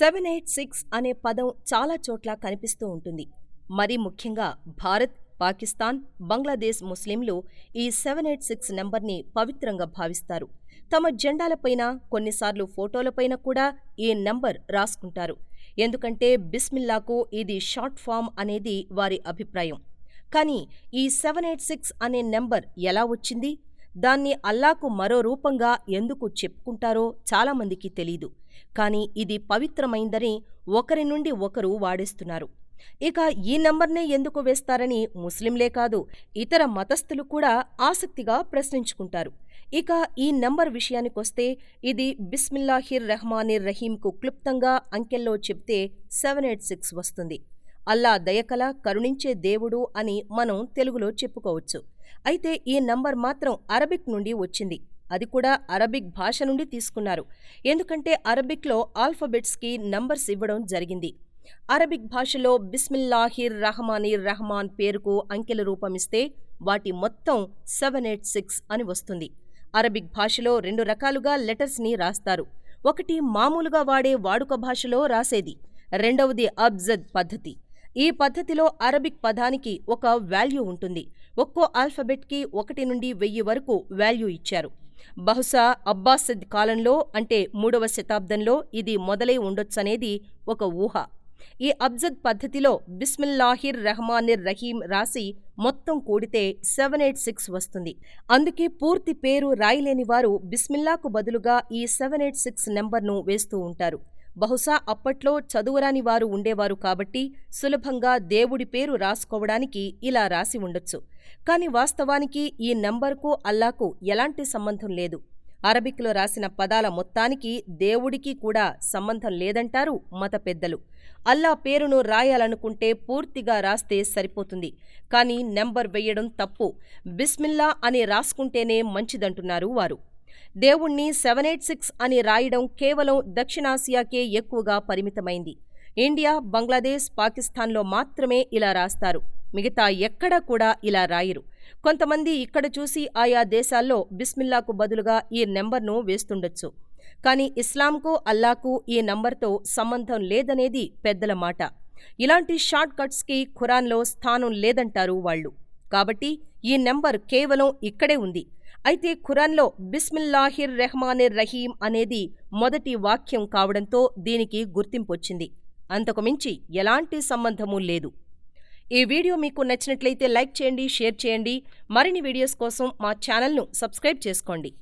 Seven eight six అనే పదం చాలా చోట్ల కనిపిస్తూ ఉంటుంది. మరీ ముఖ్యంగా భారత్, పాకిస్తాన్, బంగ్లాదేశ్ ముస్లింలు ఈ సెవెన్ ఎయిట్ సిక్స్ నంబర్ని పవిత్రంగా భావిస్తారు. తమ జెండాలపైన, కొన్నిసార్లు ఫోటోలపైన కూడా ఈ నంబర్ రాసుకుంటారు. ఎందుకంటే బిస్మిల్లాకు ఇది షార్ట్ ఫామ్ అనేది వారి అభిప్రాయం. కానీ ఈ సెవెన్ ఎయిట్ సిక్స్ అనే నంబర్ ఎలా వచ్చింది? దాన్ని అల్లాకు మరో రూపంగా ఎందుకు చెప్పుకుంటారో చాలామందికి తెలీదు. కానీ ఇది పవిత్రమైందని ఒకరి నుండి ఒకరు వాడేస్తున్నారు. ఇక ఈ నంబర్నే ఎందుకు వేస్తారని ముస్లింలే కాదు, ఇతర మతస్థులు కూడా ఆసక్తిగా ప్రశ్నించుకుంటారు. ఇక ఈ నంబర్ విషయానికొస్తే ఇది బిస్మిల్లాహిర్ రహ్మానిర్ రహీంకు క్లుప్తంగా అంకెల్లో చెప్తే సెవెన్ ఎయిట్ సిక్స్ వస్తుంది. అల్లా దయకల, కరుణించే దేవుడు అని మనం తెలుగులో చెప్పుకోవచ్చు. అయితే ఈ నంబర్ మాత్రం అరబిక్ నుండి వచ్చింది. అది కూడా అరబిక్ భాష నుండి తీసుకున్నారు. ఎందుకంటే అరబిక్లో ఆల్ఫబెట్స్కి నంబర్స్ ఇవ్వడం జరిగింది. అరబిక్ భాషలో బిస్మిల్లాహిర్ రహమానిర్ రహమాన్ పేరుకు అంకెల రూపమిస్తే వాటి మొత్తం సెవెన్ ఎయిట్ సిక్స్ అని వస్తుంది. అరబిక్ భాషలో రెండు రకాలుగా లెటర్స్ని రాస్తారు. ఒకటి మామూలుగా వాడే వాడుక భాషలో రాసేది. రెండవది అబ్జద్ పద్ధతి. ఈ పద్ధతిలో అరబిక్ పదానికి ఒక వాల్యూ ఉంటుంది. ఒక్కో ఆల్ఫబెట్కి ఒకటి నుండి వెయ్యి వరకు వాల్యూ ఇచ్చారు. బహుశా అబ్బాసిద్ కాలంలో అంటే మూడవ శతాబ్దంలో ఇది మొదలై ఉండొచ్చనేది ఒక ఊహ. ఈ అబ్జద్ పద్ధతిలో బిస్మిల్లాహిర్ రహమానిర్ రహీం రాసి మొత్తం కూడితే సెవెన్ ఎయిట్ సిక్స్ వస్తుంది. అందుకే పూర్తి పేరు రాయలేని వారు బిస్మిల్లాకు బదులుగా ఈ సెవెన్ ఎయిట్ సిక్స్ నెంబర్ను వేస్తూ ఉంటారు. బహుశా అప్పట్లో చదువురాని వారు ఉండేవారు కాబట్టి సులభంగా దేవుడి పేరు రాసుకోవడానికి ఇలా రాసి ఉండొచ్చు. కానీ వాస్తవానికి ఈ నంబర్కు అల్లాకు ఎలాంటి సంబంధం లేదు. అరబిక్లో రాసిన పదాల మొత్తానికి దేవుడికి కూడా సంబంధం లేదంటారు మత పెద్దలు. అల్లా పేరును రాయాలనుకుంటే పూర్తిగా రాస్తే సరిపోతుంది. కానీ నెంబర్ వెయ్యడం తప్పు. బిస్మిల్లా అని రాసుకుంటేనే మంచిదంటున్నారు వారు. దేవుణ్ణి సెవెన్ ఎయిట్ సిక్స్ అని రాయడం కేవలం దక్షిణాసియాకే ఎక్కువగా పరిమితమైంది. ఇండియా, బంగ్లాదేశ్, పాకిస్తాన్లో మాత్రమే ఇలా రాస్తారు. మిగతా ఎక్కడా కూడా ఇలా రాయరు. కొంతమంది ఇక్కడ చూసి ఆయా దేశాల్లో బిస్మిల్లాకు బదులుగా ఈ నెంబర్ను వేస్తుండొచ్చు. కానీ ఇస్లాంకు, అల్లాకు ఈ నంబర్తో సంబంధం లేదనేది పెద్దల మాట. ఇలాంటి షార్ట్ కట్స్కి ఖురాన్లో స్థానం లేదంటారు వాళ్ళు. కాబట్టి ఈ నెంబర్ కేవలం ఇక్కడే ఉంది. అయితే ఖురాన్లో బిస్మిల్లాహిర్ రెహమానిర్ రహీం అనేది మొదటి వాక్యం కావడంతో దీనికి గుర్తింపొచ్చింది. అంతకుమించి ఎలాంటి సంబంధమూ లేదు. ఈ వీడియో మీకు నచ్చినట్లయితే లైక్ చేయండి, షేర్ చేయండి. మరిన్ని వీడియోస్ కోసం మా ఛానల్ను సబ్స్క్రైబ్ చేసుకోండి.